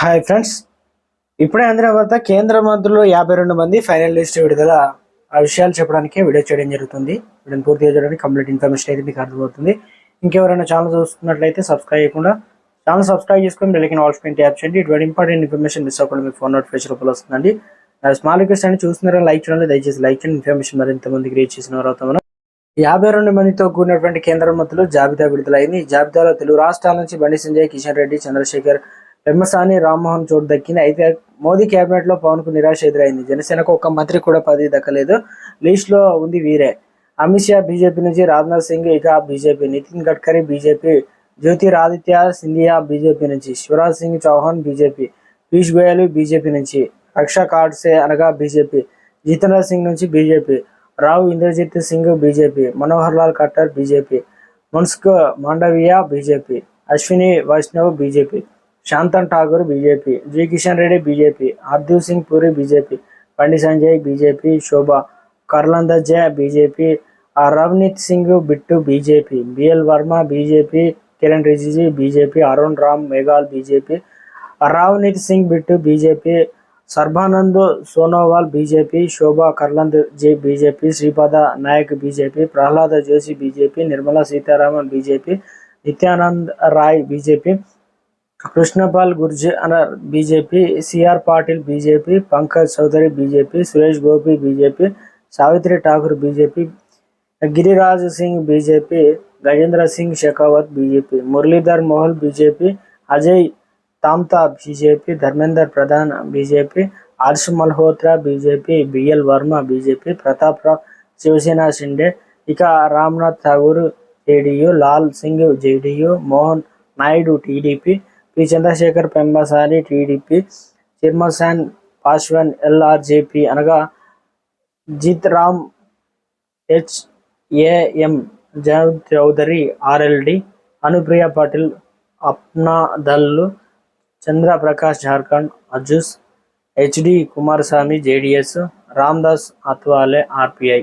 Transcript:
Hi friends. ఇప్పుడే అందిన వద్ద కేంద్ర మంత్రులు యాభై రెండు మంది ఫైనల్ లిస్ట్ విడుదల ఆ విషయాలు చెప్పడానికి వీడియో చేయడం జరుగుతుంది. వీడియోని పూర్తిగా చేయడానికి కంప్లీట్ ఇన్ఫర్మేషన్ అయితే మీకు అర్థమవుతుంది. ఇంకెవరైనా ఛానల్ చూస్తున్నట్లయితే సబ్స్క్రైబ్ చేయకుండా ఛానల్ సబ్స్క్రైబ్ చేసుకొని బెల్లికిన ఆల్స్ పెయింట్ యాప్ చేయండి. ఇటువంటి ఇంపార్టెంట్ ఇన్ఫర్మేషన్ మిస్ అవ్వకుండా మీకు ఫోన్ నోటిఫికేషన్ రూపంలో వస్తుందండి. స్మాల్ రిక్వెస్ట్ అని చూస్తున్నారా లైక్ చేయండి దయచేసి లైక్ చేయండి. ఇన్ఫర్మేషన్ మరింత మందికి రీచ్ చేసిన వారు యాభై రెండు మందితో కూడినటువంటి కేంద్ర మంత్రులు జాబితా విడుదలైంది. ఈ జాబితాలో తెలుగు రాష్ట్రాల నుంచి బండి సంజయ్ కిషన్ రెడ్డి చంద్రశేఖర్ పెమ్మసాని రామ్మోహన్ చోటు దక్కింది. అయితే మోదీ క్యాబినెట్లో పవన్కు నిరాశ ఎదురైంది. జనసేనకు ఒక్క మంత్రి కూడా పదవి దక్కలేదు. లీస్ట్లో ఉంది వీరే. అమిత్ షా బీజేపీ నుంచి రాజ్నాథ్ సింగ్ ఇక BJP. Nitin Gadkari BJP. Jyotiraditya Scindia BJP నుంచి. శివరాజ్ సింగ్ చౌహాన్ బీజేపీ. పీయూష్ గోయల్ బీజేపీ నుంచి. రక్షా కాడ్సే అనగా బీజేపీ. జితేంద్ర సింగ్ నుంచి BJP. Rao Inderjit Singh BJP. Manohar Lal Khattar BJP. Mansukh Mandaviya BJP. Ashwini Vaishnaw BJP. Shantanu Thakur BJP G Kishan Reddy BJP Hardeep Singh Puri BJP Bandi Sanjay BJP Shobha జయ BJP ఆ Ravneet Singh Bittu BJP BL Verma BJP Kiren Rijiju BJP Arun Ram Meghwal BJP Ravneet Singh Bittu BJP Sarbananda Sonowal BJP Shobha Karandlaje BJP Shripad Naik BJP Pralhad Joshi BJP Nirmala Sitharaman BJP Nityanand Rai BJP Krishnapal గుర్జీ అనర్ BJP CR Patil BJP Pankaj Chaudhary BJP Suresh Gopi BJP Savitri Thakur BJP Giriraj Singh BJP Gajendra Singh Shekhawat BJP Muralidhar Mohol BJP Ajay Tamta BJP Dharmendra Pradhan BJP Harsh Malhotra BJP BL Verma BJP Pratap Rao Shiv Sena Shinde ఇక Ramnath Thakur JDU Lal Singh JDU Mohan Naidu TDP P. Chandrashekhar Pemmasani TDP చిర్మసాన్ Paswan LRJP అనగా Jit Ram HAM జనవ్ Chaudhary RLD Anupriya Patil Apna Dal Chandra Prakash Jharkhand AJSU HD Kumaraswamy JDS Ramdas Athawale RPI